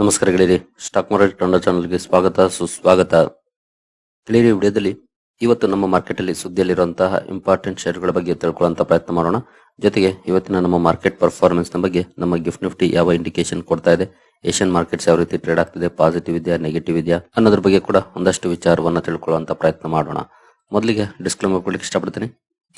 ನಮಸ್ಕಾರ ಗೆಳೆಯರಿ stock market ಟೊಂಡ ಚಾನಲ್ಗೆ ಸ್ವಾಗತ, ಸುಸ್ವಾಗತ. ಗೆಳೆಯರಿ ವಿಡಿಯೋದಲ್ಲಿ ಇವತ್ತು ನಮ್ಮ ಮಾರ್ಕೆಟ್ ಅಲ್ಲಿ ಸುದ್ದಿಯಲ್ಲಿರುವಂತಹ ಇಂಪಾರ್ಟೆಂಟ್ ಶೇರ್ಗಳ ಬಗ್ಗೆ ತಿಳ್ಕೊಳ್ಳುವಂತ ಪ್ರಯತ್ನ ಮಾಡೋಣ. ಜೊತೆಗೆ ಇವತ್ತಿನ ನಮ್ಮ ಮಾರ್ಕೆಟ್ ಪರ್ಫಾರ್ಮೆನ್ಸ್ನ ಬಗ್ಗೆ ನಮ್ಮ ಗಿಫ್ಟ್ ನಿಫ್ಟಿ ಯಾವ ಇಂಡಿಕೇಶನ್ ಕೊಡ್ತಾ ಇದೆ ಏಷ್ಯನ್ ಮಾರ್ಕೆಟ್ಸ್ ಯಾವ ರೀತಿ ಟ್ರೇಡ್ ಆಗ್ತಿದೆ ಪಾಸಿಟಿವ್ ಇದೆಯಾ ನೆಗೆಟಿವ್ ಇದೆಯಾ ಅನ್ನೋದ್ರ ಬಗ್ಗೆ ಕೂಡ ಒಂದಷ್ಟು ವಿಚಾರವನ್ನ ತಿಳ್ಕೊಳ್ಳುವಂತ ಪ್ರಯತ್ನ ಮಾಡೋಣ. ಮೊದಲಿಗೆ ಡಿಸ್ಕ್ಲೇಮರ್ ಕೊಡ್ಲಿಕ್ಕೆ ಇಷ್ಟಪಡ್ತೀನಿ.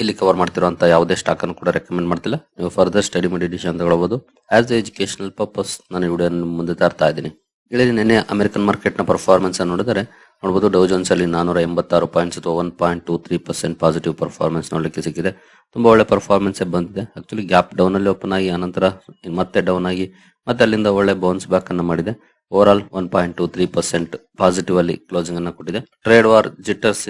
ಇಲ್ಲಿ ಕವರ್ ಮಾಡ್ತಿರುವಂತ ಯಾವುದೇ ಸ್ಟಾಕ್ ಅನ್ನು ಕೂಡ ರೆಕಮೆಂಡ್ ಮಾಡ್ತಿಲ್ಲ. ನೀವು ಫರ್ದರ್ ಸ್ಟಡಿ ಮಾಡಿ ಡಿಸಿಷನ್ ತಗೊಳ್ಬಹುದು. ಆಸ್ ಎ ಎಜುಕೇಶನಲ್ ಪರ್ಪಸ್ ನಾನು ವಿಡಿಯೋ ಮುಂದೆ ತರ್ತಾ ಇದ್ದೀನಿ. ಇಲ್ಲಿ ನಿನ್ನೆ ಅಮೆರಿಕನ್ ಮಾರ್ಕೆಟ್ನ ಪರ್ಫಾರ್ಮೆನ್ಸ್ ಅನ್ನು ನೋಡಿದರೆ ನೋಡಬಹುದು ಡೌ ಜೋನ್ಸ್ ಅಲ್ಲಿ ನಾನೂರ ಎಂಬತ್ತಾರು ಪಾಯಿಂಟ್ಸ್ ಅಥವಾ one point two three percent positive performance ನೋಡಲಿಕ್ಕೆ ಸಿಕ್ಕಿದೆ. ತುಂಬಾ ಒಳ್ಳೆ ಪರ್ಫಾರ್ಮೆನ್ಸ್ ಬಂದಿದೆ. ಆಕ್ಚುಲಿ ಗ್ಯಾಪ್ ಡೌನ್ ಅಲ್ಲಿ ಓಪನ್ ಆಗಿ, ಆನಂತರ ಮತ್ತೆ ಡೌನ್ ಆಗಿ, ಮತ್ತೆ ಅಲ್ಲಿಂದ ಒಳ್ಳೆ ಬೌನ್ಸ್ ಬ್ಯಾಕ್ ಅನ್ನು ಮಾಡಿದೆ. Overall one point two three percent positive ಅಲ್ಲಿ ಕ್ಲೋಸಿಂಗ್ ಅನ್ನ ಕೊಟ್ಟಿದೆ. ಟ್ರೇಡ್ ವಾರ್ ಜಿಟರ್ಸ್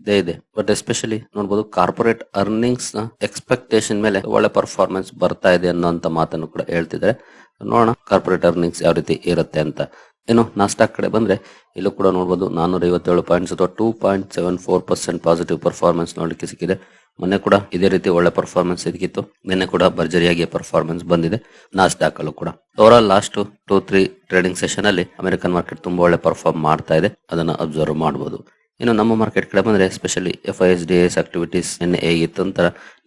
ಇದೇ ಇದೆ. ಬಟ್ ಎಸ್ಪೆಷಲಿ ನೋಡಬಹುದು ಕಾರ್ಪೊರೇಟ್ ಅರ್ನಿಂಗ್ಸ್ನ ಎಕ್ಸ್ಪೆಕ್ಟೇಷನ್ ಮೇಲೆ ಒಳ್ಳೆ ಪರ್ಫಾರ್ಮೆನ್ಸ್ ಬರ್ತಾ ಇದೆ ಅನ್ನೋಂತ ಮಾತನ್ನು ಕೂಡ ಹೇಳ್ತಿದ್ದಾರೆ. ನೋಡೋಣ ಕಾರ್ಪೊರೇಟ್ ಅರ್ನಿಂಗ್ಸ್ ಯಾವ ರೀತಿ ಇರುತ್ತೆ ಅಂತ. ಏನು ನಾಸ್ಟಾಕ್ ಕಡೆ ಬಂದ್ರೆ ಇಲ್ಲೂ ಕೂಡ ನೋಡಬಹುದು ನಾನೂರ ಐವತ್ತೇಳು ಪಾಯಿಂಟ್ಸ್ ಅಥವಾ two point seven four percent positive performance ನೋಡಲಿಕ್ಕೆ ಸಿಕ್ಕಿದೆ. ಮೊನ್ನೆ ಕೂಡ ಇದೇ ರೀತಿ ಒಳ್ಳೆ ಪರ್ಫಾರ್ಮೆನ್ಸ್ ಇದಕ್ಕಿತ್ತು ನಿನ್ನೆ ಕೂಡ ಭರ್ಜರಿಯಾಗಿ ಪರ್ಫಾರ್ಮೆನ್ಸ್ ಬಂದಿದೆ. ನಾಸ್ ಅಲ್ಲೂ ಕೂಡ. Overall last two three trading session ಅಲ್ಲಿ ಅಮೆರಿಕನ್ ಮಾರ್ಕೆಟ್ ತುಂಬಾ ಒಳ್ಳೆ ಪರ್ಫಾರ್ಮ್ ಮಾಡ್ತಾ ಇದೆ. ಅದನ್ನ ಅಬ್ಸರ್ವ್ ಮಾಡಬಹುದು ಇನ್ನು ನಮ್ಮ ಮಾರ್ಕೆಟ್ ಕಡೆ ಬಂದ್ರೆ especially F I S D S activities ನಿನ್ನೆ ಹೇಗಿತ್ತು ಅಂತ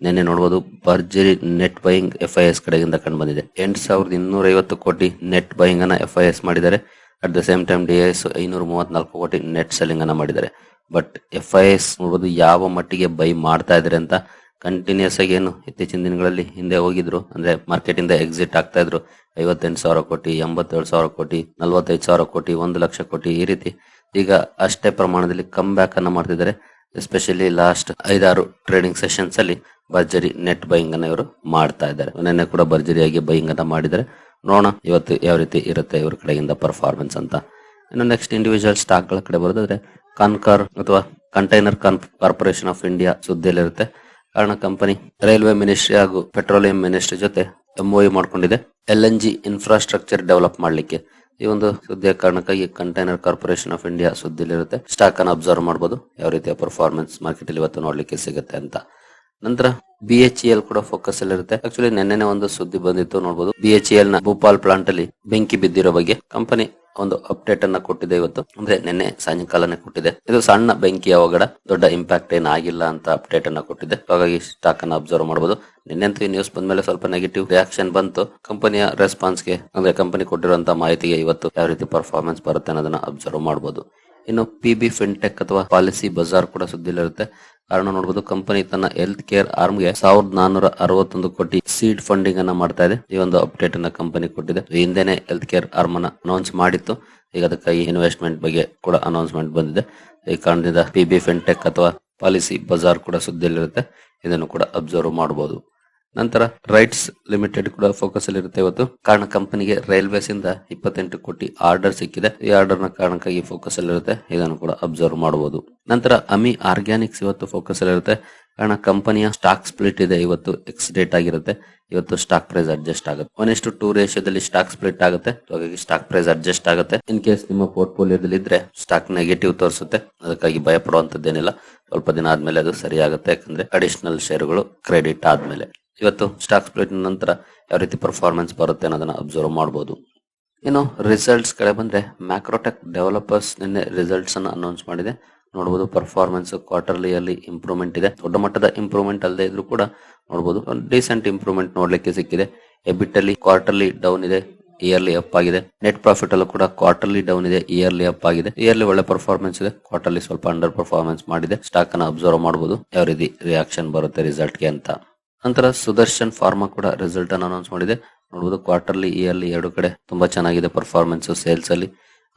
ನಿನ್ನೆ ನೋಡಬಹುದು ಭರ್ಜರಿ net buying F I S ಕಡೆಯಿಂದ ಕಂಡು ಬಂದಿದೆ. ಎಂಟು ಸಾವಿರದ ಇನ್ನೂರ ಐವತ್ತು ಕೋಟಿ ನೆಟ್ ಬೈಯಿಂಗ್ ಅನ್ನ ಎಫ್ ಐ ಎಸ್ ಮಾಡಿದ್ದಾರೆ. At the same time D S ಐನೂರ ಮೂವತ್ನಾಲ್ಕು ಕೋಟಿ ನೆಟ್ ಸೆಲ್ಲಿಂಗ್ ಅನ್ನ ಮಾಡಿದ್ದಾರೆ. ಬಟ್ ಎಫ್ ಐ ಎಸ್ ನೋಡಬಹುದು ಯಾವ ಮಟ್ಟಿಗೆ ಬೈ ಮಾಡ್ತಾ ಇದ್ದಾರೆ ಅಂತ ಕಂಟಿನ್ಯೂಸ್ ಆಗಿ ಏನು ಇತ್ತೀಚಿನ ದಿನಗಳಲ್ಲಿ ಹಿಂದೆ ಹೋಗಿದ್ರು. ಅಂದ್ರೆ ಮಾರ್ಕೆಟ್ ಇಂದ ಎಕ್ಸಿಟ್ ಆಗ್ತಾ ಇದ್ರು. ಐವತ್ತೆಂಟು ಸಾವಿರ ಕೋಟಿ, ಎಂಬತ್ತೇಳು ಸಾವಿರ ಕೋಟಿ, ನಲ್ವತ್ತೈದು ಸಾವಿರ ಕೋಟಿ, ಒಂದು ಲಕ್ಷ ಕೋಟಿ ಈ ರೀತಿ ಈಗ ಅಷ್ಟೇ ಪ್ರಮಾಣದಲ್ಲಿ ಕಮ್ ಬ್ಯಾಕ್ ಅನ್ನ ಮಾಡ್ತಿದ್ದಾರೆ. ಎಸ್ಪೆಷಲಿ ಲಾಸ್ಟ್ ಐದಾರು ಟ್ರೇಡಿಂಗ್ ಸೆಷನ್ಸ್ ಅಲ್ಲಿ ಭರ್ಜರಿ ನೆಟ್ ಬೈಯಿಂಗ್ ಅನ್ನ ಇವರು ಮಾಡ್ತಾ ಇದ್ದಾರೆ. ನಿನ್ನೆ ಕೂಡ ಭರ್ಜರಿಯಾಗಿ ಬೈಯಿಂಗ್ ಅನ್ನ ಮಾಡಿದ್ದಾರೆ. ನೋಡೋಣ. ಇವತ್ತು ಯಾವ ರೀತಿ ಇರುತ್ತೆ ಇವ್ರ ಕಡೆಯಿಂದ ಪರ್ಫಾರ್ಮೆನ್ಸ್ ಅಂತ. ಇನ್ನು ನೆಕ್ಸ್ಟ್ ಇಂಡಿವಿಜುವಲ್ ಸ್ಟಾಕ್ಗಳ ಕಡೆ ಬರೋದಾದ್ರೆ ಕನ್ಕರ್ ಅಥವಾ ಕಂಟೈನರ್ ಕಾರ್ಪೊರೇಷನ್ ಆಫ್ ಇಂಡಿಯಾ ಸುದ್ದಿಯಲ್ಲಿರುತ್ತೆ. ಕಾರಣ ಕಂಪನಿ ರೈಲ್ವೆ ಮಿನಿಸ್ಟ್ರಿ ಹಾಗೂ ಪೆಟ್ರೋಲಿಯಂ ಮಿನಿಸ್ಟ್ರಿ ಜೊತೆ ಎಂಒಯು ಮಾಡ್ಕೊಂಡಿದೆ. L N G infrastructure develop ಮಾಡ್ಲಿಕ್ಕೆ. ಈ ಒಂದು ಸುದ್ದಿಯ ಕಾರಣಕ್ಕಾಗಿ ಕಂಟೈನರ್ ಕಾರ್ಪೊರೇಷನ್ ಆಫ್ ಇಂಡಿಯಾ ಸುದ್ದಿಲಿರುತ್ತೆ ಸ್ಟಾಕ್ ಅನ್ನು ಅಬ್ಸರ್ವ್ ಮಾಡಬಹುದು ಯಾವ ರೀತಿಯ ಪರ್ಫಾರ್ಮೆನ್ಸ್ ಮಾರ್ಕೆಟ್ ಅಲ್ಲಿ ಇವತ್ತು ನೋಡ್ಲಿಕ್ಕೆ ಸಿಗುತ್ತೆ ಅಂತ. ನಂತರ ಬಿ ಎಚ್ ಎಲ್ ಕೂಡ ಫೋಕಸ್ ಅಲ್ಲಿ ಇರುತ್ತೆ. ಆಕ್ಚುಲಿ ನಿನ್ನೆ ಒಂದು ಸುದ್ದಿ ಬಂದಿತ್ತು ನೋಡಬಹುದು ಬಿ ಎಚ್ ಎಲ್ನ ಭೂಪಾಲ್ ಪ್ಲಾಂಟ್ ಅಲ್ಲಿ ಬೆಂಕಿ ಬಿದ್ದಿರೋ ಬಗ್ಗೆ ಕಂಪನಿ ಒಂದು ಅಪ್ಡೇಟ್ ಅನ್ನ ಕೊಟ್ಟಿದೆ ಇವತ್ತು. ಅಂದ್ರೆ ನಿನ್ನೆ ಸಾಯಂಕಾಲನೇ ಕೊಟ್ಟಿದೆ. ಇದು ಸಣ್ಣ ಬೆಂಕಿ ಅವಘಡ ದೊಡ್ಡ ಇಂಪ್ಯಾಕ್ಟ್ ಏನ್ ಆಗಿಲ್ಲ ಅಂತ ಅಪ್ಡೇಟ್ ಅನ್ನ ಕೊಟ್ಟಿದೆ. ಹಾಗಾಗಿ ಸ್ಟಾಕ್ ಅನ್ನ ಅಬ್ಸರ್ವ್ ಮಾಡಬಹುದು ನಿನ್ನೆಂತೂ ಈ ನ್ಯೂಸ್ ಬಂದ್ಮೇಲೆ ಸ್ವಲ್ಪ ನೆಗೆಟಿವ್ ರಿಯಾಕ್ಷನ್ ಬಂತು. ಕಂಪನಿಯ ರೆಸ್ಪಾನ್ಸ್ಗೆ, ಅಂದ್ರೆ ಕಂಪನಿ ಕೊಟ್ಟಿರುವಂತಹ ಮಾಹಿತಿಗೆ ಇವತ್ತು ಯಾವ ರೀತಿ ಪರ್ಫಾರ್ಮೆನ್ಸ್ ಬರುತ್ತೆ ಅನ್ನೋದನ್ನ ಅಬ್ಸರ್ವ್ ಮಾಡಬಹುದು ಇನ್ನು ಪಿ ಬಿ ಫಿನ್ಟೆಕ್ ಅಥವಾ ಪಾಲಿಸಿ ಬಜಾರ್ ಕೂಡ ಸುದ್ದಿಲಿರುತ್ತೆ ಕಾರಣ ನೋಡಬಹುದು ಕಂಪನಿ ತನ್ನ ಹೆಲ್ತ್ ಕೇರ್ ಆರ್ಮ್ಗೆ ಸಾವಿರದ ನಾನೂರ ಅರವತ್ತೊಂದು ಕೋಟಿ ಸೀಡ್ ಫಂಡಿಂಗ್ ಅನ್ನ ಮಾಡ್ತಾ ಇದೆ. ಈ ಒಂದು ಅಪ್ಡೇಟ್ ಅನ್ನ ಕಂಪನಿ ಕೊಟ್ಟಿದೆ. ಹಿಂದೆನೆ ಹೆಲ್ತ್ ಕೇರ್ ಆರ್ಮ್ ಅನ್ನ ಅನೌನ್ಸ್ ಮಾಡಿತ್ತು. ಈಗ ಅದಕ್ಕಾಗಿ ಇನ್ವೆಸ್ಟ್ಮೆಂಟ್ ಬಗ್ಗೆ ಕೂಡ ಅನೌನ್ಸ್ಮೆಂಟ್ ಬಂದಿದೆ. ಈ ಕಾರಣದಿಂದ ಪಿ ಬಿ ಫಿನ್ಟೆಕ್ ಅಥವಾ ಪಾಲಿಸಿ ಬಜಾರ್ ಕೂಡ ಸುದ್ದಿಯಲ್ಲಿರುತ್ತೆ ಇದನ್ನು ಕೂಡ ಅಬ್ಸರ್ವ್ ಮಾಡಬಹುದು ನಂತರ ರೈಟ್ಸ್ ಲಿಮಿಟೆಡ್ ಕೂಡ ಫೋಕಸ್ ಅಲ್ಲಿ ಇರುತ್ತೆ ಇವತ್ತು. ಕಾರಣ ಕಂಪನಿಗೆ ರೈಲ್ವೇಸ್ ಇಂದ ಇಪ್ಪತ್ತೆಂಟು ಕೋಟಿ ಆರ್ಡರ್ ಸಿಕ್ಕಿದೆ. ಈ ಆರ್ಡರ್ನ ಕಾರಣಕ್ಕಾಗಿ ಫೋಕಸ್ ಅಲ್ಲಿ ಇರುತ್ತೆ. ಇದನ್ನು ಕೂಡ ಅಬ್ಸರ್ವ್ ಮಾಡಬಹುದು. ನಂತರ ಅಮಿ ಆರ್ಗ್ಯಾನಿಕ್ಸ್ ಇವತ್ತು ಫೋಕಸ್ ಅಲ್ಲಿ ಇರುತ್ತೆ. ಕಾರಣ ಕಂಪನಿಯ ಸ್ಟಾಕ್ ಸ್ಪ್ಲಿಟ್ ಇದೆ. ಇವತ್ತು ಎಕ್ಸ್ ಡೇಟ್ ಆಗಿರುತ್ತೆ. ಇವತ್ತು ಸ್ಟಾಕ್ ಪ್ರೈಸ್ ಅಡ್ಜಸ್ಟ್ ಆಗುತ್ತೆ. ಒನ್ ಎಷ್ಟು ಟೂ ರೇಷಿಯೋದಲ್ಲಿ ಸ್ಟಾಕ್ ಸ್ಪ್ಲಿಟ್ ಆಗುತ್ತೆ. ಹಾಗಾಗಿ ಸ್ಟಾಕ್ ಪ್ರೈಸ್ ಅಡ್ಜಸ್ಟ್ ಆಗುತ್ತೆ. ಇನ್ ಕೇಸ್ ನಿಮ್ಮ ಪೋರ್ಟ್ಫೋಲಿಯೋದಲ್ಲಿ ಇದ್ರೆ ಸ್ಟಾಕ್ ನೆಗೆಟಿವ್ ತೋರಿಸುತ್ತೆ. ಅದಕ್ಕಾಗಿ ಭಯ ಪಡುವಂತದ್ದೇನಿಲ್ಲ ಸ್ವಲ್ಪ ದಿನ ಆದ್ಮೇಲೆ ಅದು ಸರಿ ಆಗುತ್ತೆ ಯಾಕಂದ್ರೆ ಅಡಿಷನಲ್ ಶೇರುಗಳು ಕ್ರೆಡಿಟ್ ಆದ್ಮೇಲೆ. ಇವತ್ತು ಸ್ಟಾಕ್ ಸ್ಪ್ಲಿಟ್ ನಂತರ ಯಾವ ರೀತಿ ಪರ್ಫಾರ್ಮೆನ್ಸ್ ಬರುತ್ತೆ ಅನ್ನೋದನ್ನ ಅಬ್ಸರ್ವ್ ಮಾಡಬಹುದು ಇನ್ನು ರಿಸಲ್ಟ್ಸ್ ಕಡೆ ಬಂದ್ರೆ ಮ್ಯಾಕ್ರೋಟೆಕ್ ಡೆವಲಪರ್ಸ್ ನಿನ್ನೆ ರಿಸಲ್ಟ್ಸ್ ಅನ್ನ ಅನೌನ್ಸ್ ಮಾಡಿದೆ. ನೋಡಬಹುದು ಪರ್ಫಾರ್ಮೆನ್ಸ್ ಕ್ವಾರ್ಟರ್ಲಿ ಅಲ್ಲಿ ಇಂಪ್ರೂವ್ಮೆಂಟ್ ಇದೆ. ದೊಡ್ಡ ಮಟ್ಟದ ಇಂಪ್ರೂವ್ಮೆಂಟ್ ಅಲ್ಲದೆ ಇದ್ರೂ ಕೂಡ ನೋಡಬಹುದು ಡೀಸೆಂಟ್ ಇಂಪ್ರೂವ್ಮೆಂಟ್ ನೋಡ್ಲಿಕ್ಕೆ ಸಿಕ್ಕಿದೆ. ಎಬಿಟ್ ಅಲ್ಲಿ ಕ್ವಾರ್ಟರ್ಲಿ ಡೌನ್ ಇದೆ ಇಯರ್ಲಿ ಅಪ್ ಆಗಿದೆ. ನೆಟ್ ಪ್ರಾಫಿಟ್ ಅಲ್ಲೂ ಕೂಡ ಕ್ವಾರ್ಟರ್ಲಿ ಡೌನ್ ಇದೆ ಇಯರ್ಲಿ ಅಪ್ ಆಗಿದೆ. ಇಯರ್ಲಿ ಒಳ್ಳೆ ಪರ್ಫಾರ್ಮೆನ್ಸ್ ಇದೆ. ಕ್ವಾರ್ಟರ್ಲಿ ಸ್ವಲ್ಪ ಅಂಡರ್ ಪರ್ಫಾರ್ಮೆನ್ಸ್ ಮಾಡಿದೆ. ಸ್ಟಾಕ್ ಅನ್ನ ಅಬ್ಸರ್ವ್ ಮಾಡಬಹುದು ಯಾವ ರೀತಿ ರಿಯಾಕ್ಷನ್ ಬರುತ್ತೆ ರಿಸಲ್ಟ್ಗೆ ಅಂತ. ನಂತರ ಸುದರ್ಶನ್ ಫಾರ್ಮಾ ಕೂಡ ರಿಸಲ್ಟ್ ಅನ್ನು ಅನೌನ್ಸ್ ಮಾಡಿದೆ. ನೋಡಬಹುದು ಕ್ವಾರ್ಟರ್ಲಿ ಇಯರ್ಲಿ ಎರಡು ಕಡೆ ತುಂಬಾ ಚೆನ್ನಾಗಿದೆ ಪರ್ಫಾರ್ಮೆನ್ಸ್ ಸೇಲ್ಸ್ ಅಲ್ಲಿ.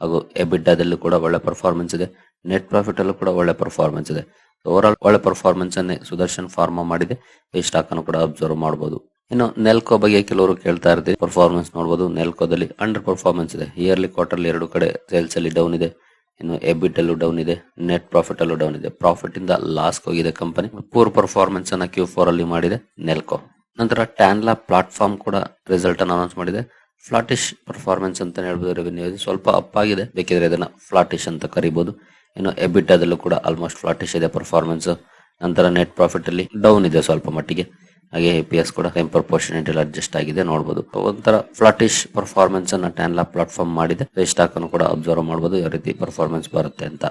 ಹಾಗೂ ಎಬಿಡ್ಡಾದಲ್ಲೂ ಕೂಡ ಒಳ್ಳೆ ಪರ್ಫಾರ್ಮೆನ್ಸ್ ಇದೆ. ನೆಟ್ ಪ್ರಾಫಿಟ್ ಅಲ್ಲೂ ಕೂಡ ಒಳ್ಳೆ ಪರ್ಫಾರ್ಮೆನ್ಸ್ ಇದೆ. ಓವರ್ ಆಲ್ ಒಳ್ಳೆ ಪರ್ಫಾರ್ಮೆನ್ಸ್ ಅನ್ನೇ ಸುದರ್ಶನ್ ಫಾರ್ಮಾ ಮಾಡಿದೆ. ಈ ಸ್ಟಾಕ್ ಅನ್ನು ಕೂಡ ಅಬ್ಸರ್ವ್ ಮಾಡಬಹುದು ಇನ್ನು ನೆಲ್ಕೋ ಬಗ್ಗೆ ಕೆಲವರು ಕೇಳ್ತಾ ಇರ್ತೀವಿ ಪರ್ಫಾರ್ಮೆನ್ಸ್ ನೋಡಬಹುದು ನೆಲ್ಕೋದಲ್ಲಿ ಅಂಡರ್ ಪರ್ಫಾರ್ಮೆನ್ಸ್ ಇದೆ. ಇಯರ್ಲಿ ಕ್ವಾರ್ಟರ್ಲಿ ಎರಡು ಕಡೆ ಸೇಲ್ಸ್ ಅಲ್ಲಿ ಡೌನ್ ಇದೆ. ಇನ್ನು ಎಬಿಟ್ ಅಲ್ಲೂ ಡೌನ್ ಇದೆ ನೆಟ್ ಪ್ರಾಫಿಟ್ ಅಲ್ಲೂ ಡೌನ್ ಇದೆ. ಪ್ರಾಫಿಟ್ ಇಂದ ಲಾಸ್ ಹೋಗಿದೆ ಕಂಪನಿ ಪೂರ್ ಪರ್ಫಾರ್ಮೆನ್ಸ್ ಅನ್ನ ಕ್ಯೂ ಫೋರ್ ಅಲ್ಲಿ ಮಾಡಿದೆ ನೆಲ್ಕೋ ನಂತರ ಟ್ಯಾನ್ಲಾ ಪ್ಲಾಟ್ಫಾರ್ಮ್ ಕೂಡ ರಿಸಲ್ಟ್ ಅನ್ನ ಅನೌನ್ಸ್ ಮಾಡಿದೆ. ಫ್ಲಾಟಿಶ್ ಪರ್ಫಾರ್ಮೆನ್ಸ್ ಅಂತ ಹೇಳ್ಬೋದು ರೆವೆನ್ಯೂ ಸ್ವಲ್ಪ ಅಪ್ ಆಗಿದೆ. ಬೇಕಿದ್ರೆ ಇದನ್ನ ಫ್ಲಾಟಿಶ್ ಅಂತ ಕರಿಬಹುದು ಇನ್ನು ಎಬಿಟಾದಲ್ಲೂ ಕೂಡ ಆಲ್ಮೋಸ್ಟ್ ಫ್ಲಾಟಿಶ್ ಇದೆ ಪರ್ಫಾರ್ಮೆನ್ಸ್ ನಂತರ ನೆಟ್ ಪ್ರಾಫಿಟ್ ಅಲ್ಲಿ ಡೌನ್ ಇದೆ ಸ್ವಲ್ಪ ಮಟ್ಟಿಗೆ. ಹಾಗೆ ಎ ಪಿ ಎಸ್ ಕೂಡ ಟೈಮ್ ಪ್ರಪೋರ್ಷನೇಟ್ ಅಡ್ಜಸ್ಟ್ ಆಗಿದೆ ನೋಡಬಹುದು ಒಂಥರ ಫ್ಲಾಟಿಶ್ ಪರ್ಫಾರ್ಮೆನ್ಸ್ ಅನ್ನ ಟ್ಯಾನ್ಲಾ ಪ್ಲಾಟ್ಫಾರ್ಮ್ ಮಾಡಿದೆ. ಸ್ಟಾಕ್ ಅನ್ನು ಕೂಡ ಅಬ್ಸರ್ವ್ ಮಾಡಬಹುದು ಯಾವ ರೀತಿ ಪರ್ಫಾರ್ಮೆನ್ಸ್ ಬರುತ್ತೆ ಅಂತ.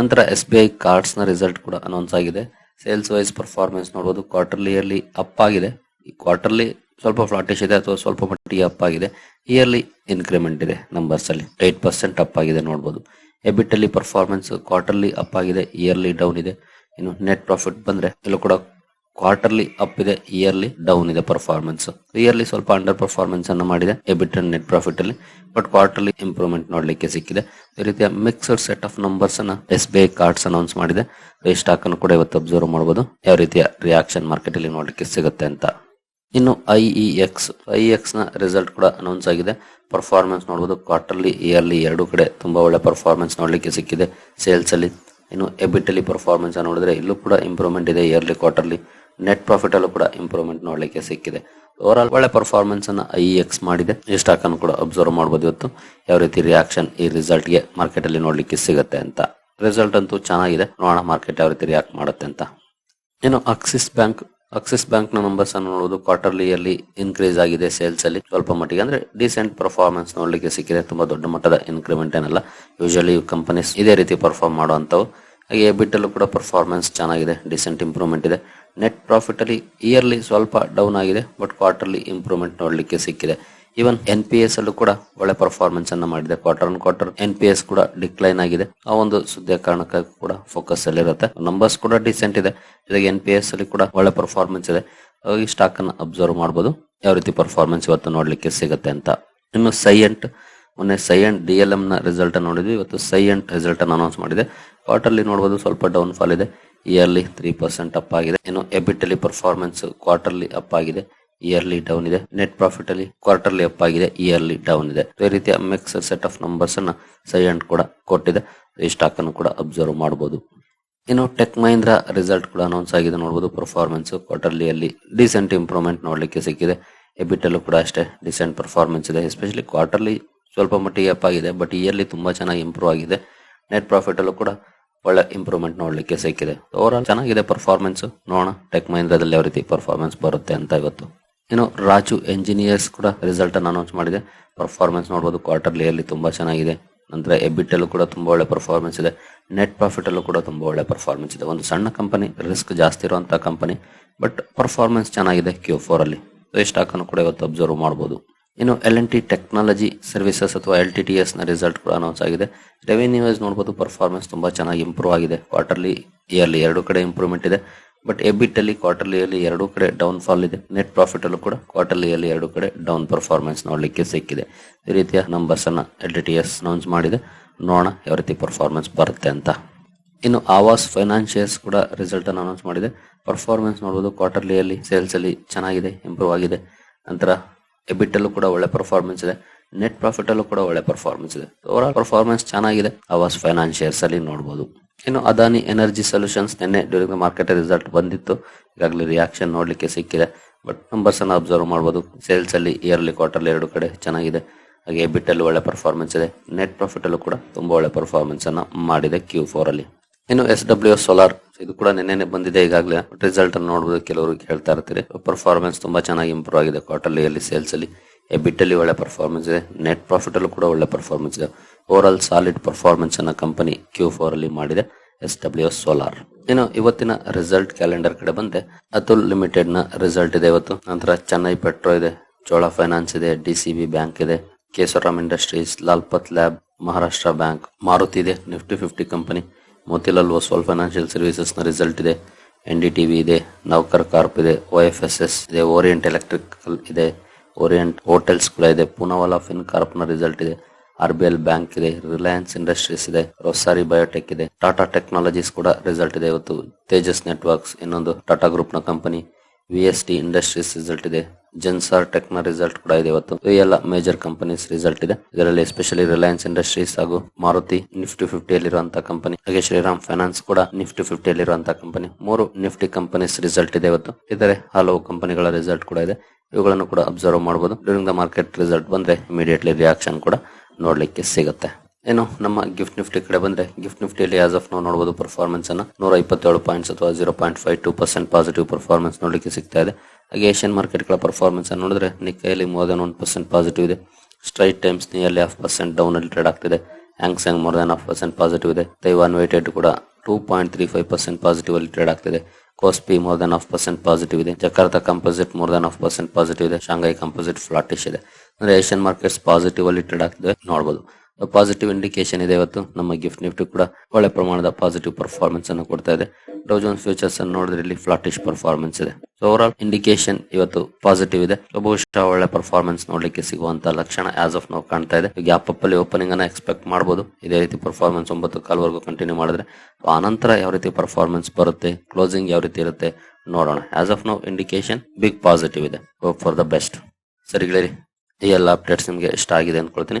ನಂತರ ಎಸ್ ಬಿ ಐ ಕಾರ್ಡ್ಸ್ನ ರಿಸಲ್ಟ್ ಕೂಡ ಅನೌನ್ಸ್ ಆಗಿದೆ. ಸೇಲ್ಸ್ ವೈಸ್ ಪರ್ಫಾರ್ಮೆನ್ಸ್ ನೋಡಬಹುದು ಕ್ವಾರ್ಟರ್ಲಿಯಲ್ಲಿ ಅಪ್ ಆಗಿದೆ. ಈ ಕ್ವಾರ್ಟರ್ಲಿ ಸ್ವಲ್ಪ ಫ್ಲಾಟಿಶ್ ಇದೆ ಅಥವಾ ಸ್ವಲ್ಪ ಮಟ್ಟಿಗೆ ಅಪ್ ಆಗಿದೆ. ಇಯರ್ಲಿ ಇನ್ಕ್ರಿಮೆಂಟ್ ಇದೆ ನಂಬರ್ಸ್ ಅಲ್ಲಿ. ಏಟ್ ಪರ್ಸೆಂಟ್ ಅಪ್ ಆಗಿದೆ ನೋಡಬಹುದು ಎಬಿಟ್ ಅಲ್ಲಿ ಪರ್ಫಾರ್ಮೆನ್ಸ್ ಕ್ವಾರ್ಟರ್ಲಿ ಅಪ್ ಆಗಿದೆ ಇಯರ್ಲಿ ಡೌನ್ ಇದೆ. ಇನ್ನು ನೆಟ್ ಪ್ರಾಫಿಟ್ ಬಂದ್ರೆ ಇಲ್ಲೂ ಕೂಡ ಕ್ವಾರ್ಟರ್ಲಿ ಅಪ್ ಇದೆ ಇಯರ್ಲಿ ಡೌನ್ ಇದೆ ಪರ್ಫಾರ್ಮೆನ್ಸ್ ಇಯರ್ಲಿ ಸ್ವಲ್ಪ ಅಂಡರ್ ಪರ್ಫಾರ್ಮೆನ್ಸ್ ಅನ್ನು ಮಾಡಿದೆ ಎಬಿಟ್ ಅಂಡ್ ನೆಟ್ ಪ್ರಾಫಿಟ್ ಅಲ್ಲಿ. ಬಟ್ ಕ್ವಾರ್ಟರ್ಲಿ ಇಂಪ್ರೂವ್ಮೆಂಟ್ ನೋಡಲಿಕ್ಕೆ ಸಿಕ್ಕಿದೆ. ಈ ರೀತಿಯ ಮಿಕ್ಸಡ್ ಸೆಟ್ ಆಫ್ ನಂಬರ್ಸ್ ಅನ್ನ S B I cards announce ಮಾಡಿದೆ. ಈ ಸ್ಟಾಕ್ ಅನ್ನು ಕೂಡ ಇವತ್ತು ಅಬ್ಸರ್ವ್ ಮಾಡಬಹುದು ಯಾವ ರೀತಿಯ ರಿಯಾಕ್ಷನ್ ಮಾರ್ಕೆಟ್ ಅಲ್ಲಿ ನೋಡಲಿಕ್ಕೆ ಸಿಗುತ್ತೆ ಅಂತ. ಇನ್ನು ಐ ಇ ಎಕ್ಸ್ ಐ ಎಕ್ಸ್ನ ರಿಸಲ್ಟ್ ಕೂಡ ಅನೌನ್ಸ್ ಆಗಿದೆ. ಪರ್ಫಾರ್ಮೆನ್ಸ್ ನೋಡಬಹುದು ಕ್ವಾರ್ಟರ್ಲಿ ಇಯರ್ಲಿ ಎರಡು ಕಡೆ ತುಂಬಾ ಒಳ್ಳೆ ಪರ್ಫಾರ್ಮೆನ್ಸ್ ನೋಡಲಿಕ್ಕೆ ಸಿಕ್ಕಿದೆ. ಸೇಲ್ಸ್ ಅಲ್ಲಿ, ಇನ್ನು ಎಬಿಟ್ ಅಲ್ಲಿ ಪರ್ಫಾರ್ಮೆನ್ಸ್ ನೋಡಿದ್ರೆ ಇಲ್ಲೂ ಕೂಡ ಇಂಪ್ರೂವ್ಮೆಂಟ್ ಇದೆ. ಇಯರ್ಲಿ ಕ್ವಾರ್ಟರ್ಲಿ ನೆಟ್ ಪ್ರಾಫಿಟ್ ಅಲ್ಲೂ ಕೂಡ ಇಂಪ್ರೂವ್ಮೆಂಟ್ ನೋಡಲಿಕ್ಕೆ ಸಿಕ್ಕಿದೆ. ಓವರ್ ಆಲ್ ಒಳ್ಳೆ ಪರ್ಫಾರ್ಮೆನ್ಸ್ ಅನ್ನ ಐ ಎಕ್ಸ್ ಮಾಡಿದೆ. ಈ ಸ್ಟಾಕ್ ಅನ್ನು ಕೂಡ ಅಬ್ಸರ್ವ್ ಮಾಡಬಹುದು ಇವತ್ತು. ಯಾವ ರೀತಿ ರಿಯಾಕ್ಷನ್ ಈ ರಿಸಲ್ಟ್ಗೆ ಮಾರ್ಕೆಟ್ ಅಲ್ಲಿ ನೋಡ್ಲಿಕ್ಕೆ ಸಿಗುತ್ತೆ ಅಂತ. ರಿಸಲ್ಟ್ ಅಂತೂ ಚೆನ್ನಾಗಿದೆ. ನೋಡೋಣ ಮಾರ್ಕೆಟ್ ಯಾವ ರೀತಿ ರಿಯಾಕ್ಟ್ ಮಾಡುತ್ತೆ ಅಂತ. ಏನು ಆಕ್ಸಿಸ್ ಬ್ಯಾಂಕ್ ಆಕ್ಸಿಸ್ ಬ್ಯಾಂಕ್ನ ನಂಬರ್ಸ್ ಅನ್ನು ನೋಡುವುದು ಕ್ವಾರ್ಟರ್ಲಿ ಅಲ್ಲಿ ಇನ್ಕ್ರೀಸ್ ಆಗಿದೆ ಸೇಲ್ಸ್ ಅಲ್ಲಿ. ಸ್ವಲ್ಪ ಮಟ್ಟಿಗೆ ಅಂದ್ರೆ ಡಿಸೆಂಟ್ ಪರ್ಫಾರ್ಮೆನ್ಸ್ ನೋಡ್ಲಿಕ್ಕೆ ಸಿಕ್ಕಿದೆ. ತುಂಬಾ ದೊಡ್ಡ ಮಟ್ಟದ ಇನ್ಕ್ರಿಮೆಂಟ್ ಏನಲ್ಲ. ಯೂಶಲಿ ಕಂಪನೀಸ್ ಇದೇ ರೀತಿ ಪರ್ಫಾರ್ಮ್ ಮಾಡುವಂತವು ಹಾಗೆ ಬಿಟ್ಟಲ್ಲೂ ಕೂಡ ಪರ್ಫಾರ್ಮೆನ್ಸ್ ಚೆನ್ನಾಗಿದೆ. ಡಿಸೆಂಟ್ ಇಂಪ್ರೂವ್ಮೆಂಟ್ ಇದೆ. ನೆಟ್ ಪ್ರಾಫಿಟ್ ಅಲ್ಲಿ ಇಯರ್ಲಿ ಸ್ವಲ್ಪ ಡೌನ್ ಆಗಿದೆ ಬಟ್ ಕ್ವಾರ್ಟರ್ಲಿ ಇಂಪ್ರೂವ್ಮೆಂಟ್ ನೋಡಲಿಕ್ಕೆ ಸಿಕ್ಕಿದೆ. ಈವನ್ ಎನ್ ಪಿ ಎಸ್ ಅಲ್ಲೂ ಕೂಡ ಒಳ್ಳೆ ಪರ್ಫಾರ್ಮೆನ್ಸ್ ಅನ್ನ ಮಾಡಿದೆ. Quarter on quarter N P S ಕೂಡ ಡಿಕ್ಲೈನ್ ಆಗಿದೆ. ಆ ಒಂದು ಸುದ್ದಿಯ ಕಾರಣಕ್ಕಾಗಿ ಕೂಡ ಫೋಕಸ್ ಅಲ್ಲಿ ಇರುತ್ತೆ. ನಂಬರ್ಸ್ ಕೂಡ ಡಿಸೆಂಟ್ ಇದೆ. ಜೊತೆಗೆ ಎನ್ ಪಿ ಎಸ್ ಅಲ್ಲಿ ಕೂಡ ಒಳ್ಳೆ ಪರ್ಫಾರ್ಮೆನ್ಸ್ ಇದೆ. ಹಾಗಾಗಿ ಸ್ಟಾಕ್ ಅನ್ನ ಅಬ್ಸರ್ವ್ ಮಾಡಬಹುದು ಯಾವ ರೀತಿ ಪರ್ಫಾರ್ಮೆನ್ಸ್ ಇವತ್ತು ನೋಡ್ಲಿಕ್ಕೆ ಸಿಗುತ್ತೆ ಅಂತ. ಇನ್ನು ಸೈಯಂಟ್ ಮೊನ್ನೆ ಸೈಯಂಟ್ ಡಿ ಎಲ್ ಎಂ ನ ರಿಸಲ್ಟ್ ನೋಡಿದ್ವಿ. ಇವತ್ತು ಸೈಯಂಟ್ ರಿಸಲ್ಟ್ ಅನ್ನು ಅನೌನ್ಸ್ ಮಾಡಿದೆ. ಕ್ವಾರ್ಟರ್ಲಿ ನೋಡಬಹುದು ಸ್ವಲ್ಪ ಡೌನ್ ಫಾಲ್ ಇದೆ. ಇಯರ್ಲಿ ತ್ರೀ ಪರ್ಸೆಂಟ್ ಅಪ್ ಆಗಿದೆ. ಇನ್ನು ಎಬಿಟ್ ಅಲ್ಲಿ ಪರ್ಫಾರ್ಮೆನ್ಸ್ ಕ್ವಾರ್ಟರ್ಲಿ ಅಪ್ ಆಗಿದೆ ಇಯರ್ಲಿ ಡೌನ್ ಇದೆ. ನೆಟ್ ಪ್ರಾಫಿಟ್ ಅಲ್ಲಿ ಕ್ವಾರ್ಟರ್ಲಿ ಅಪ್ ಆಗಿದೆ ಇಯರ್ಲಿ ಡೌನ್ ಇದೆ. ಈ ರೀತಿಯ ಮಿಕ್ಸ್ ಸೆಟ್ ಆಫ್ ನಂಬರ್ಸ್ ಅನ್ನ ಅಂಡ್ ಕೂಡ ಕೊಟ್ಟಿದೆ. ಈ ಸ್ಟಾಕ್ ಅನ್ನು ಕೂಡ ಅಬ್ಸರ್ವ್ ಮಾಡಬಹುದು ಇನ್ನು ಟೆಕ್ ಮಹೀಂದ್ರ ರಿಸಲ್ಟ್ ಕೂಡ ಅನೌನ್ಸ್ ಆಗಿದೆ ನೋಡಬಹುದು ಪರ್ಫಾರ್ಮೆನ್ಸ್ ಕ್ವಾರ್ಟರ್ಲಿ ಅಲ್ಲಿ ಡಿಸೆಂಟ್ ಇಂಪ್ರೂವ್ಮೆಂಟ್ ನೋಡ್ಲಿಕ್ಕೆ ಸಿಕ್ಕಿದೆ. ಎಬಿಟ್ ಅಲ್ಲೂ ಕೂಡ ಅಷ್ಟೇ ಡಿಸೆಂಟ್ ಪರ್ಫಾರ್ಮೆನ್ಸ್ ಇದೆ. ಎಸ್ಪೆಷಲಿ ಕ್ವಾರ್ಟರ್ಲಿ ಸ್ವಲ್ಪ ಮಟ್ಟಿಗೆ ಅಪ್ ಆಗಿದೆ ಬಟ್ ಇಯರ್ಲಿ ತುಂಬಾ ಚೆನ್ನಾಗಿ ಇಂಪ್ರೂವ್ ಆಗಿದೆ. ನೆಟ್ ಪ್ರಾಫಿಟ್ ಅಲ್ಲೂ ಕೂಡ ಒಳ್ಳೆ ಇಂಪ್ರೂವ್ಮೆಂಟ್ ನೋಡ್ಲಿಕ್ಕೆ ಸಿಕ್ಕಿದೆ. ಓವರ್ ಆಲ್ ಚೆನ್ನಾಗಿದೆ ಪರ್ಫಾರ್ಮೆನ್ಸ್ ನೋಡೋಣ ಟೆಕ್ ಮಹೀಂದ್ರದಲ್ಲಿ ಯಾವ ರೀತಿ ಪರ್ಫಾರ್ಮೆನ್ಸ್ ಬರುತ್ತೆ ಅಂತ ಇವತ್ತು. ಇನ್ನು ರಾಜು ಎಂಜಿನಿಯರ್ಸ್ ಕೂಡ ರಿಸಲ್ಟ್ ಅನ್ನು ಅನೌನ್ಸ್ ಮಾಡಿದೆ. ಪರ್ಫಾರ್ಮೆನ್ಸ್ ನೋಡಬಹುದು ಕ್ವಾರ್ಟರ್ಲಿಯಲ್ಲಿ ತುಂಬಾ ಚೆನ್ನಾಗಿದೆ. ನಂತರ ಎಬಿಟಲ್ಲೂ ಕೂಡ ತುಂಬಾ ಒಳ್ಳೆ ಪರ್ಫಾರ್ಮೆನ್ಸ್ ಇದೆ. ನೆಟ್ ಪ್ರಾಫಿಟ್ ಅಲ್ಲೂ ಕೂಡ ತುಂಬಾ ಒಳ್ಳೆ ಪರ್ಫಾರ್ಮೆನ್ಸ್ ಇದೆ. ಒಂದು ಸಣ್ಣ ಕಂಪನಿ ರಿಸ್ಕ್ ಜಾಸ್ತಿ ಇರುವಂತಹ ಕಂಪನಿ ಬಟ್ ಪರ್ಫಾರ್ಮೆನ್ಸ್ ಚೆನ್ನಾಗಿದೆ ಕ್ಯೂ ಫೋರ್ ಅಲ್ಲಿ. ಈ ಸ್ಟಾಕ್ ಅನ್ನು ಕೂಡ ಇವತ್ತು ಅಬ್ಸರ್ವ್ ಮಾಡಬಹುದು ಇನ್ನು L N T technology services ಅಥವಾ ಎಲ್ ಟಿ ಟಿ ಎಸ್ನ ರಿಸಲ್ಟ್ ಕೂಡ ಅನೌನ್ಸ್ ಆಗಿದೆ. ರೆವೆನ್ಯೂ ವೈಸ್ ನೋಡಬಹುದು ಪರ್ಫಾರ್ಮೆನ್ಸ್ ತುಂಬಾ ಚೆನ್ನಾಗಿ ಇಂಪ್ರೂವ್ ಆಗಿದೆ. ಕ್ವಾರ್ಟರ್ಲಿ ಇಯರ್ಲಿ ಎರಡು ಕಡೆ ಇಂಪ್ರೂವ್ಮೆಂಟ್ ಇದೆ. ಬಟ್ ಎಬಿಟ್ ಅಲ್ಲಿ ಕ್ವಾರ್ಟರ್ಲಿಯಲ್ಲಿ ಎರಡು ಕಡೆ ಡೌನ್ ಫಾಲ್ ಇದೆ. ನೆಟ್ ಪ್ರಾಫಿಟ್ ಅಲ್ಲೂ ಕೂಡ ಕ್ವಾರ್ಟರ್ಲಿಯಲ್ಲಿ ಎರಡು ಕಡೆ ಡೌನ್ ಪರ್ಫಾರ್ಮೆನ್ಸ್ ನೋಡಲಿಕ್ಕೆ ಸಿಕ್ಕಿದೆ. ಈ ರೀತಿಯ ನಂಬರ್ಸ್ ಅನ್ನ L T T S announce ಮಾಡಿದೆ. ನೋಡೋಣ ಯಾವ ರೀತಿ ಪರ್ಫಾರ್ಮೆನ್ಸ್ ಬರುತ್ತೆ ಅಂತ. ಇನ್ನು ಆವಾಸ್ ಫೈನಾನ್ಷಿಯಲ್ಸ್ ಕೂಡ ರಿಸಲ್ಟ್ ಅನ್ನು ಅನೌನ್ಸ್ ಮಾಡಿದೆ. ಪರ್ಫಾರ್ಮೆನ್ಸ್ ನೋಡಬಹುದು ಕ್ವಾರ್ಟರ್ಲಿಯಲ್ಲಿ ಸೇಲ್ಸ್ ಅಲ್ಲಿ ಚೆನ್ನಾಗಿದೆ ಇಂಪ್ರೂವ್ ಆಗಿದೆ. ನಂತರ ಎಬಿಟ್ ಅಲ್ಲೂ ಕೂಡ ಒಳ್ಳೆ ಪರ್ಫಾರ್ಮೆನ್ಸ್ ಇದೆ. ನೆಟ್ ಪ್ರಾಫಿಟ್ ಅಲ್ಲೂ ಕೂಡ ಒಳ್ಳೆ ಪರ್ಫಾರ್ಮೆನ್ಸ್ ಇದೆ. ಓವರ್ ಆಲ್ ಪರ್ಫಾರ್ಮೆನ್ಸ್ ಚೆನ್ನಾಗಿದೆ. ಆವಾಸ್ ಫೈನಾನ್ಷಿಯಲ್ಸ್ ಅಲ್ಲಿ ನೋಡಬಹುದು ಇನ್ನು ಅದಾನಿ ಎನರ್ಜಿ ಸೊಲ್ಯೂಷನ್ಸ್ ನಿನ್ನೆ ಡ್ಯೂರಿಂಗ್ ದ ಮಾರ್ಕೆಟ್ ರಿಸಲ್ಟ್ ಬಂದಿತ್ತು. ಈಗಾಗಲೇ ರಿಯಾಕ್ಷನ್ ನೋಡ್ಲಿಕ್ಕೆ ಸಿಕ್ಕಿದೆ. ಬಟ್ ನಂಬರ್ಸ್ ಅನ್ನ ಅಬ್ಸರ್ವ್ ಮಾಡಬಹುದು ಸೇಲ್ಸ್ ಅಲ್ಲಿ ಇಯರ್ಲಿ ಕ್ವಾರ್ಟರ್ಲಿ ಎರಡು ಕಡೆ ಚೆನ್ನಾಗಿದೆ. ಹಾಗೆ ಎಬಿಟ್ ಅಲ್ಲಿ ಒಳ್ಳೆ ಪರ್ಫಾರ್ಮೆನ್ಸ್ ಇದೆ. ನೆಟ್ ಪ್ರಾಫಿಟ್ ಅಲ್ಲೂ ಕೂಡ ತುಂಬಾ ಒಳ್ಳೆ ಪರ್ಫಾರ್ಮೆನ್ಸ್ ಅನ್ನ ಮಾಡಿದೆ ಕ್ಯೂ ಫೋರ್ ಅಲ್ಲಿ. ಇನ್ನು ಎಸ್ ಡಬ್ಲ್ಯೂ ಸೋಲಾರ್ ಇದು ಕೂಡ ನಿನ್ನೆ ಬಂದಿದೆ. ಈಗಾಗಲೇ ರಿಸಲ್ಟ್ ಅನ್ನು ನೋಡಬಹುದು ಕೆಲವರು ಕೇಳ್ತಾ ಇರ್ತೀರಿ. ಪರ್ಫಾರ್ಮೆನ್ಸ್ ತುಂಬಾ ಚೆನ್ನಾಗಿ ಇಂಪ್ರೂವ್ ಆಗಿದೆ. ಕ್ವಾರ್ಟರ್ಲಿ ಅಲ್ಲಿ ಸೇಲ್ಸ್ ಅಲ್ಲಿ ಎಬಿಟ್ ಅಲ್ಲಿ ಒಳ್ಳೆ ಪರ್ಫಾರ್ಮೆನ್ಸ್ ಇದೆ. ನೆಟ್ ಪ್ರಾಫಿಟ್ ಅಲ್ಲೂ ಕೂಡ ಒಳ್ಳೆ ಪರ್ಫಾರ್ಮೆನ್ಸ್ ಇದೆ. ಓವರ್ ಆಲ್ ಸಾಲಿಡ್ ಪರ್ಫಾರ್ಮೆನ್ಸ್ ಅನ್ನ ಕಂಪನಿ ಕ್ಯೂ ಫೋರ್ ಅಲ್ಲಿ ಮಾಡಿದೆ ಎಸ್ ಡಬ್ಲ್ಯೂ ಸೋಲಾರ್ ಇನ್ನು ಇವತ್ತಿನ ರಿಸಲ್ಟ್ ಕ್ಯಾಲೆಂಡರ್ ಕಡೆ ಬಂದೆ ಅತುಲ್ ಲಿಮಿಟೆಡ್ನ ರಿಸಲ್ಟ್ ಇದೆ ಇವತ್ತು. ನಂತರ ಚೆನ್ನೈ ಪೆಟ್ರೋ ಇದೆ ಚೋಳ ಫೈನಾನ್ಸ್ ಇದೆ ಡಿ ಸಿ ಬಿ ಬ್ಯಾಂಕ್ ಇದೆ Kesoram industries Lalpath lab Maharashtra bank Maruti ಇದೆ Nifty fifty company Motilal Oswal financial ಸರ್ವಿಸಸ್ನ result ಇದೆ. ಎನ್ ಡಿ ಟಿವಿ ಇದೆ ನೌಕರ್ ಕಾರ್ಪ್ ಇದೆ ಒ ಎಫ್ ಎಸ್ ಎಸ್ ಇದೆ ಓರಿಯಂಟ್ ಎಲೆಕ್ಟ್ರಿಕಲ್ ಇದೆ ಓರಿಯೆಂಟ್ ಹೋಟೆಲ್ಸ್ ಕೂಡ ಇದೆ. ಪೂನಾವಾಲಾ ಫಿನ್ ಕಾರ್ಪ್ನ ರಿಸಲ್ಟ್ ಇದೆ. ಆರ್ ಬಿ ಎಲ್ ಬ್ಯಾಂಕ್ ಇದೆ ರಿಲಯನ್ಸ್ ಇಂಡಸ್ಟ್ರೀಸ್ ಇದೆ ರೊಸಾರಿ ಬಯೋಟೆಕ್ ಇದೆ. ಟಾಟಾ ಟೆಕ್ನಾಲಜೀಸ್ ಕೂಡ ರಿಸಲ್ಟ್ ಇದೆ. ಇವತ್ತು ತೇಜಸ್ ನೆಟ್ವರ್ಕ್ಸ್ ಇನ್ನೊಂದು ಟಾಟಾ ಗ್ರೂಪ್ನ company V S T industries result ಇದೆ. ಜೆನ್ಸಾರ್ ಟೆಕ್ನ ರಿಸಲ್ಟ್ ಕೂಡ ಇದೆ ಇವತ್ತು. ಎಲ್ಲ ಮೇಜರ್ ಕಂಪನೀಸ್ ರಿಸಲ್ಟ್ ಇದೆ. ಇದರಲ್ಲಿ ಎಸ್ಪೆಷಲಿ ರಿಲಯನ್ಸ್ ಇಂಡಸ್ಟ್ರೀಸ್ ಹಾಗೂ ಮಾರುತಿ ನಿಫ್ಟಿ ಫಿಫ್ಟಿ ಯಲ್ಲಿರುವಂತಹ ಕಂಪನಿ ಹಾಗೆ ಶ್ರೀರಾಮ್ ಫೈನಾನ್ಸ್ ಕೂಡ ನಿಫ್ಟಿ ಫಿಫ್ಟಿ ಯಲ್ಲಿರುವಂತಹ ಕಂಪನಿ ಮೂರು ನಿಫ್ಟಿ ಕಂಪನೀಸ್ ರಿಸಲ್ಟ್ ಇದೆ ಇವತ್ತು. ಇದರ ಹಲವು ಕಂಪನಿಗಳ ರಿಸಲ್ಟ್ ಕೂಡ ಇದೆ. ಇವುಗಳನ್ನು ಕೂಡ ಅಬ್ಸರ್ವ್ ಮಾಡಬಹುದು ಡ್ಯೂರಿಂಗ್ ದ ಮಾರ್ಕೆಟ್ ರಿಸಲ್ಟ್ ಬಂದ್ರೆ ಇಮಿಡಿಯೇಟ್ಲಿ ರಿಯಾಕ್ಷನ್ ಕೂಡ ನೋಡ್ಲಿಕ್ಕೆ ಸಿಗುತ್ತೆ. ಏನು ನಮ್ಮ ಗಿಫ್ಟ್ ನಿಫ್ಟಿ ಕಡೆ ಬಂದ್ರೆ ಗಿಫ್ಟ್ ನಿಫ್ಟಿಯಲ್ಲಿ ಆಸ್ ಆಫ್ ನಾವು ನೋಡಬಹುದು ಪರ್ಫಾರ್ಮೆನ್ಸ್ ಅನ್ನ. ನೂರ ಇಪ್ಪತ್ತೇಳು ಪಾಯಿಂಟ್ಸ್ ಅಥವಾ zero point five two percent positive performance ನೋಡಲಿಕ್ಕೆ ಸಿಗ್ತಾ ಇದೆ. ಹಾಗೆ ಏಷ್ಯನ್ ಮಾರ್ಕೆಟ್ಗಳ ಪರ್ಫಾರ್ಮೆನ್ಸ್ ಅನ್ನು ನೋಡಿದ್ರೆ ನಿಕ್ಕೆಯಲ್ಲಿ more than one percent positive ಇದೆ. Straits Times nearly half percent down ಅಲ್ಲಿ ಟ್ರೇಡ್ ಆಗ್ತಿದೆ. Hang Seng more than half percent positive ಇದೆ. ತೈವಾನ್ ವೇಟೆಡ್ ಕೂಡ two point three five percent positive ಅಲ್ಲಿ ಟ್ರೇಡ್ ಆಗ್ತಿದೆ. KOSPI more than half percent positive ಇದೆ. Jakarta composite more than half percent positive ಇದೆ. Shanghai composite flattish ಇದೆ. ಅಂದ್ರೆ Asian markets positive ಅಲ್ಲಿ trade ಆಗ್ತಿದೆ. ನೋಡಬಹುದು ಪಾಸಿಟಿವ್ ಇಂಡಿಕೇಶನ್ ಇದೆ ಇವತ್ತು. ನಮ್ಮ ಗಿಫ್ಟ್ ನಿಫ್ಟಿ ಕೂಡ ಒಳ್ಳೆ ಪ್ರಮಾಣದ ಪಾಸಿಟಿವ್ ಪರ್ಫಾರ್ಮೆನ್ಸ್ ಅನ್ನು ಕೊಡ್ತಾ ಇದೆ. ಡೋಜೋನ್ ಫ್ಯೂಚರ್ಸ್ ಅನ್ನು ನೋಡಿದ್ರೆ ಇಲ್ಲಿ ಫ್ಲಾಟಿಶ್ ಪರ್ಫಾರ್ಮೆನ್ಸ್ ಇದೆ. ಸೊ ಓವರ್ ಆಲ್ ಇಂಡಿಕೇಶನ್ ಇವತ್ತು ಪಾಸಿಟಿವ್ ಇದೆ. ಬಹುಶಃ ಒಳ್ಳೆ ಪರ್ಫಾರ್ಮೆನ್ಸ್ ನೋಡ್ಲಿಕ್ಕೆ ಸಿಗುವಂತ ಲಕ್ಷಣ ಆಸ್ ಆಫ್ ನಾವು ಕಾಣ್ತಾ ಇದೆ. ಗ್ಯಾಪ್ ಅಪ್ ಅಲ್ಲಿ ಓಪನಿಂಗ್ ಅನ್ನ ಎಕ್ಸ್ಪೆಕ್ಟ್ ಮಾಡಬಹುದು ಇದೇ ರೀತಿ ಪರ್ಫಾರ್ಮೆನ್ಸ್ ಒಂಬತ್ತು ಕಾಲ್ವರೆಗೂ ಕಂಟಿನ್ಯೂ ಮಾಡಿದ್ರೆ. ಆ ಆನಂತರ ಯಾವ ರೀತಿ ಪರ್ಫಾರ್ಮೆನ್ಸ್ ಬರುತ್ತೆ? ಕ್ಲೋಸಿಂಗ್ ಯಾವ ರೀತಿ ಇರುತ್ತೆ? ನೋಡೋಣ. As of no indication big positive ಇದೆ. ಹೋಪ್ ಫಾರ್ ದ ಬೆಸ್ಟ್ ಸರಿ ಈ ಎಲ್ಲ ಅಪ್ಡೇಟ್ಸ್ ನಿಮಗೆ ಇಷ್ಟ ಆಗಿದೆ ಅನ್ಕೊಳ್ತೀನಿ.